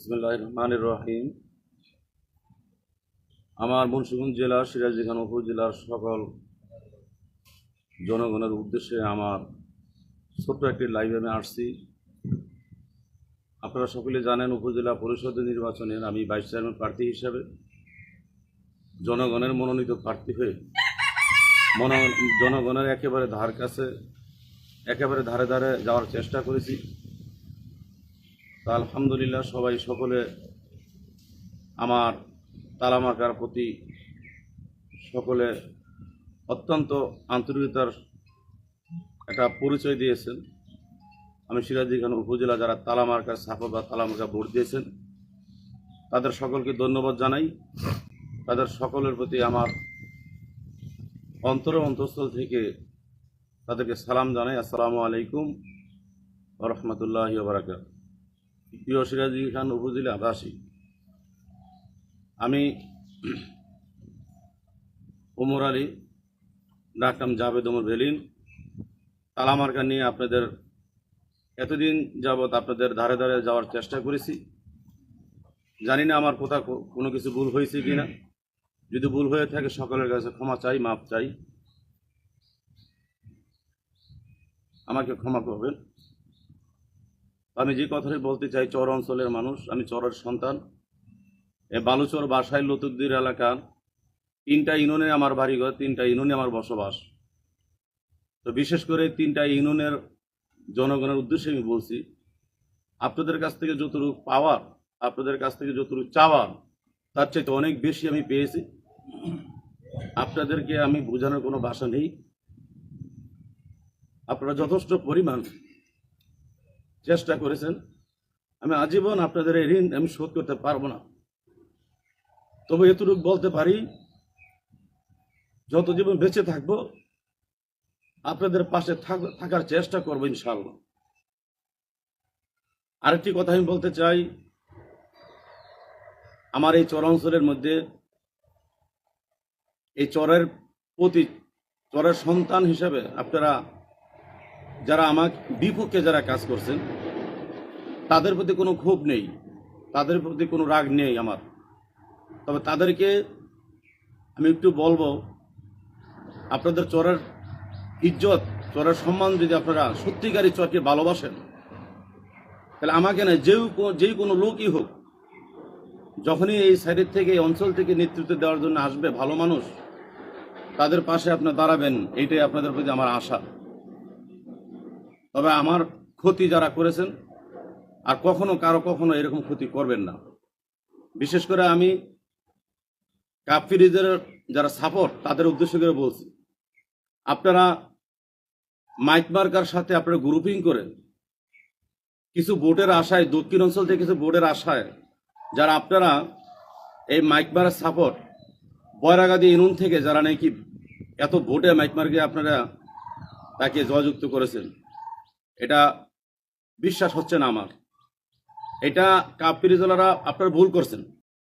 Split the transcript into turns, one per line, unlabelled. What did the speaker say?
বিসমুল্লাহ রহমান রহিম আমার মুন্সিগঞ্জ জেলার সিরাজদি খান উপজেলার সকল জনগণের উদ্দেশ্যে আমার ছোট্ট একটি লাইভে আমি আসছি। আপনারা সকলে জানেন, উপজেলা পরিষদ নির্বাচনের আমি ভাইস চেয়ারম্যান প্রার্থী হিসাবে জনগণের মনোনীত প্রার্থী হয়ে মন, জনগণের একেবারে ধার কাছে, একেবারে ধারে ধারে যাওয়ার চেষ্টা করেছি। তা আলহামদুলিল্লাহ সবাই সকলে আমার তালামাকার প্রতি সকলে অত্যন্ত আন্তরিকতার একটা পরিচয় দিয়েছেন। আমি সিরাজি খান উপজেলা যারা তালামার্কার সাফর বা তালামার্কা ভোট দিয়েছেন, তাদের সকলকে ধন্যবাদ জানাই। তাদের সকলের প্রতি আমার অন্তর অন্তঃস্থল থেকে তাদেরকে সালাম জানাই। আসসালামু আলাইকুম রহমতুল্লাহ বারাকাত প্রিয় সিরাজি খান উপজেলা বাসী আমি ওমর আলী, ডাকনাম জাভেদ ওমর ভেলিন তালামার্কা নিয়ে আপনাদের এতদিন যাবৎ আপনাদের ধারে ধারে যাওয়ার চেষ্টা করেছি। জানি না আমার কোথাও কোনো কিছু ভুল হয়েছে কি না যদি ভুল হয়ে থাকে সকলের কাছে ক্ষমা চাই মাপ চাই। আমাকে ক্ষমা করবেন। আমি যে কথাটি বলতে চাই, চর অঞ্চলের মানুষ, আমি চরের সন্তান। এ বালুচর বাসায় লতুদ্দির এলাকার তিনটা ইউনিয়নে আমার বাড়িঘর, তিনটা ইউনিয়নে আমার বসবাস। তো বিশেষ করে তিনটা ইউনিয়নের জনগণের উদ্দেশ্যে আমি বলছি, আপনাদের কাছ থেকে যতটুকু পাওয়ার, আপনাদের কাছ থেকে যতটুকু চাওয়ার, তার চাইতে অনেক বেশি আমি পেয়েছি। আপনাদেরকে আমি বোঝানোর কোনো ভাষা নেই। আপনারা যথেষ্ট পরিমাণ চেষ্টা করেছেন, আমি আজীবন আপনাদের এই ঋণ আমি শোধ করতে পারব না। তবে এতটুকু বলতে পারি, যত জীবন বেঁচে থাকব, আপনাদের পাশে থাক- থাকার চেষ্টা করব ইনশাল্লাহ আরেকটি কথা আমি বলতে চাই, আমার এই চর অঞ্চলের মধ্যে এই চরের প্রতি, চরের সন্তান হিসেবে আপনারা যারা আমার বিপক্ষে যারা কাজ করছেন, তাদের প্রতি কোনো ক্ষোভ নেই, তাদের প্রতি কোনো রাগ নেই আমার। তবে তাদেরকে আমি একটু বলব, আপনাদের চরের ইজ্জত, চরের সম্মান যদি আপনারা সত্যিকারই চরকে ভালোবাসেন, তাহলে আমাকে না কো- যেই কোনো লোকই হোক, যখনই এই সাইডের থেকে, এই অঞ্চল থেকে নেতৃত্ব দেওয়ার জন্য আসবে ভালো মানুষ, তাদের পাশে আপনার দাঁড়াবেন এইটাই আপনাদের প্রতি আমার আশা। তবে আমার ক্ষতি যারা করেছেন আর কখনো কারও কখনো এরকম ক্ষতি করবেন না। বিশেষ করে আমি কাপ ফ্রিজের যারা সাপোর্ট তাদের উদ্দেশ্য করে বলছি, আপনারা মাইক মার্কার সাথে আপনারা গ্রুপিং করেন কিছু ভোটের আশায়, দক্ষিণ অঞ্চল থেকে কিছু ভোটের আশায়, যারা আপনারা এই মাইক মারার সাপোর্ট বয়রাগাদি ইনুন থেকে যারা নাকি এত ভোটে মাইক মার্কে আপনারা তাকে জয়যুক্ত করেছেন। এটা বিশ্বাস হচ্ছে না আমার। এটা কাপ ফ্রিজওয়ালারা আপনারা ভুল করছেন।